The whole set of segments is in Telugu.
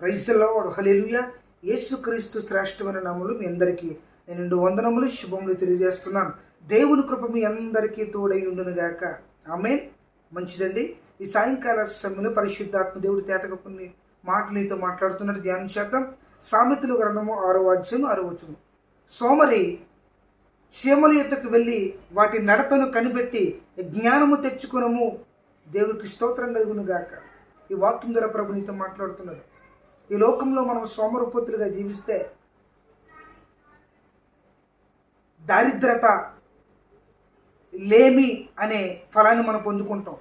రైసల్లో హలేలుయ యేసుక్రీస్తు శ్రేష్టమైన నామములు మీ అందరికీ నేను రెండు వందనములు శుభములు తెలియజేస్తున్నాను. దేవుని కృప మీ అందరికీ తోడై ఉండును గాక. ఆమె మంచిదండి. ఈ సాయంకాల సమయంలో పరిశుద్ధాత్మ దేవుడి తేటగా కొన్ని మాటలు నీతో మాట్లాడుతున్నట్టు ధ్యానం చేద్దాం. సామెతలు గ్రంథము ఆరో అధ్యాయం ఆరో వచ్చును సోమరి చీమల యుద్ధకు వెళ్ళి వాటి నడతను కనిపెట్టి జ్ఞానము తెచ్చుకునము. దేవుడికి స్తోత్రం కలుగునుగాక ఈ వాక్యం ద్వారా ప్రభు నీతో మాట్లాడుతున్నాడు. ఈ లోకంలో మనం సోమరూపతులుగా జీవిస్తే దారిద్రత లేమి అనే ఫలాన్ని మనం పొందుకుంటాం.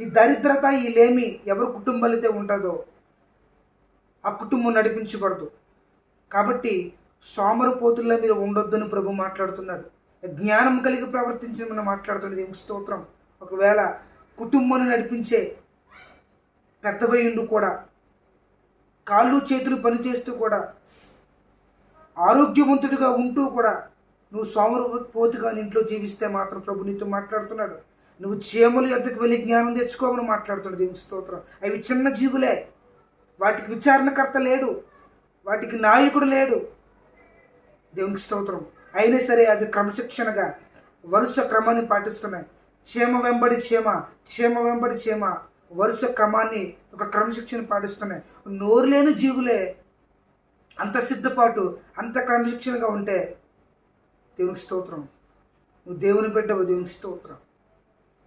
ఈ దరిద్రత ఈ లేమి ఎవరి కుటుంబాలైతే ఉంటుందో ఆ కుటుంబం నడిపించబడదు. కాబట్టి సోమరపోతుల్లో మీరు ఉండొద్దని ప్రభు మాట్లాడుతున్నాడు. జ్ఞానం కలిగి ప్రవర్తించిన మనం మాట్లాడుతున్నది స్తోత్రం. ఒకవేళ కుటుంబాన్ని నడిపించే పెద్దవయుండు కూడా కాళ్ళు చేతులు పనిచేస్తూ కూడా ఆరోగ్యవంతుడిగా ఉంటూ కూడా నువ్వు సోమరపోతుగా ఇంట్లో జీవిస్తే మాత్రం ప్రభు నీతో మాట్లాడుతున్నాడు. నువ్వు చీమల ఎద్దకు వెళ్ళి జ్ఞానం తెచ్చుకోమని మాట్లాడుతున్నాడు దేవుని స్తోత్రం. అవి చిన్న జీవులే. వాటికి విచారణకర్త లేడు. వాటికి నాయకుడు లేడు. దేవునికి స్తోత్రం. అయినా సరే అవి క్రమశిక్షణగా వరుస క్రమాన్ని పాటిస్తున్నాయి. క్షేమ వెంబడి క్షేమ క్షేమ వెంబడి క్షేమ. వరుస క్రమాన్ని ఒక క్రమశిక్షణ పాటిస్తున్నాయి. నోరు లేని జీవులే అంత సిద్ధపాటు అంత క్రమశిక్షణగా ఉంటే దేవునికి స్తోత్రం. నువ్వు దేవుని బిడ్డవు దేవునికి స్తోత్రం.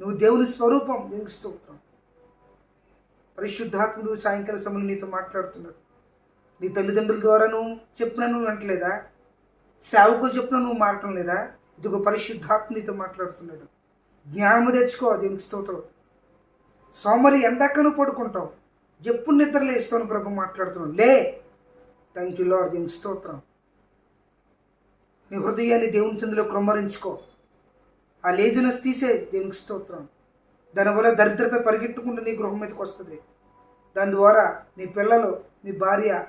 నువ్వు దేవుని స్వరూపం దేవునికి స్తోత్రం. పరిశుద్ధాత్ముడు సాయంకాల సమయంలో నీతో మాట్లాడుతున్నాడు. నీ తల్లిదండ్రుల ద్వారా నువ్వు చెప్పినా నువ్వు వింటలేదా సేవకులు చెప్పినా నువ్వు మారటం లేదా? ఇదిగో పరిశుద్ధాత్మ నీతో మాట్లాడుతున్నాడు. జ్ఞానము తెచ్చుకో దేవునికి స్తోత్రం. సోమరి ఎందాక పడుకుంటావు. ఎప్పుడు నిద్ర లేస్తాను ప్రభు మాట్లాడుతున్నాను లే. థ్యాంక్ యూ లార్డ్ దేవునికి స్తోత్రం. నీ హృదయాన్ని దేవుని సందులో క్రమరించుకో. ఆ లేజినెస్ తీసే దేవునికి స్తోత్రం. దానివల్ల దరిద్రత పరిగెట్టుకుంటూ నీ గృహం మీదకి వస్తుంది. దాని ద్వారా నీ పిల్లలు నీ భార్య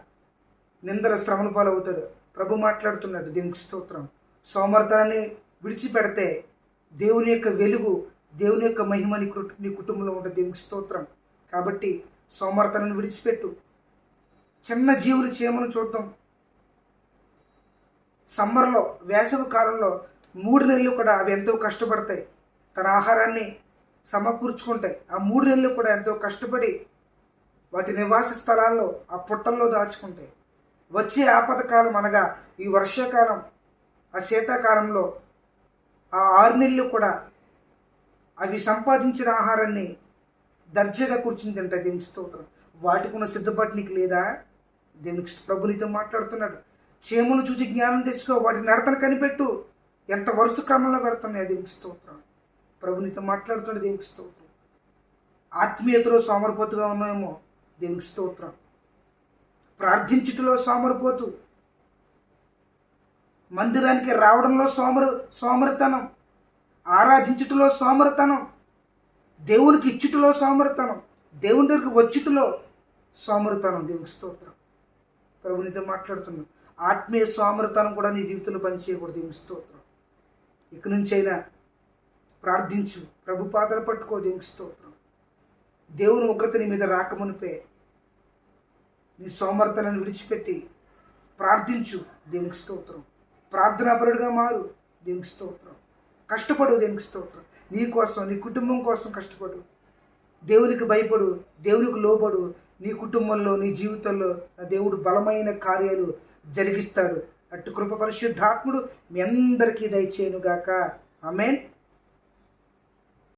నిందల శ్రమల పాలవుతారు. ప్రభు మాట్లాడుతున్నాడు. దీనికి స్తోత్రం. సోమర్థాన్ని విడిచిపెడితే దేవుని యొక్క వెలుగు దేవుని యొక్క మహిమ నీ నీ కుటుంబంలో ఉంటుంది దేవునికి స్తోత్రం. కాబట్టి సోమర్థనను విడిచిపెట్టు. చిన్న జీవులు చీమను చూద్దాం. సమ్మర్లో వేసవి కాలంలో మూడు నెలలు కూడా అవి ఎంతో కష్టపడతాయి. తన ఆహారాన్ని సమకూర్చుకుంటాయి. ఆ మూడు నెలలు కూడా ఎంతో కష్టపడి వాటి నివాస స్థలాల్లో ఆ పుట్టల్లో దాచుకుంటాయి. వచ్చే ఆపద కాలం అనగా ఈ వర్షాకాలం ఆ శీతాకాలంలో ఆ ఆరు నెలలు కూడా అవి సంపాదించిన ఆహారాన్ని దర్జాగా కూర్చుని తింటాయి దేవునికి స్తోత్రం. వాటికి ఉన్న సిద్ధపాటు నీకు లేదా? దేవునికి ప్రభు నీతో మాట్లాడుతున్నాడు. చీమలు చూసి జ్ఞానం తెచ్చుకో వాటి నడతను కనిపెట్టు. ఎంత వరుస క్రమంలో పెడుతున్నాయి దేవునికి స్తోత్రం. ప్రభు నీతో మాట్లాడుతున్నాడు దేవునికి స్తోత్రం. ఆత్మీయతలో సోమరపోతుగా ఉన్నాయేమో దేవునికి స్తోత్రం. ప్రార్థించుటలో సోమరిపోతు. మందిరానికి రావడంలో సోమరు సోమరితనం. ఆరాధించుటలో సోమరతనం దేవునికి ఇచ్చుటలో సోమరతనం దేవుని దగ్గరికి వచ్చుటలో సోమరతనం దేవునికి స్తోత్రం. ప్రభు నీతో మాట్లాడుతున్నాను ఆత్మీయ సోమరతనం కూడా నీ జీవితంలో పనిచేయకూడదు. దేవునికి స్తోత్రం. ఇక నుంచి అయినా ప్రార్థించు. ప్రభు పాదలు పట్టుకో. దేవునికి స్తోత్రం. దేవుని ఉగ్రత నీ మీద రాకమునిపే నీ సోమర్తనను విడిచిపెట్టి ప్రార్థించు. దేవునికి స్తోత్రం. ప్రార్థనాపరుడిగా మారు. దేవునికి స్తోత్రం. కష్టపడు దేనికి స్తోత్రం. నీ కోసం నీ కుటుంబం కోసం కష్టపడు. దేవునికి భయపడు దేవునికి లోబడు. నీ కుటుంబంలో నీ జీవితంలో దేవుడు బలమైన కార్యాలు జరిగిస్తాడు. అటు కృప పరిశుద్ధాత్ముడు మీ అందరికీ దయచేయనుగాక. ఆమెన్.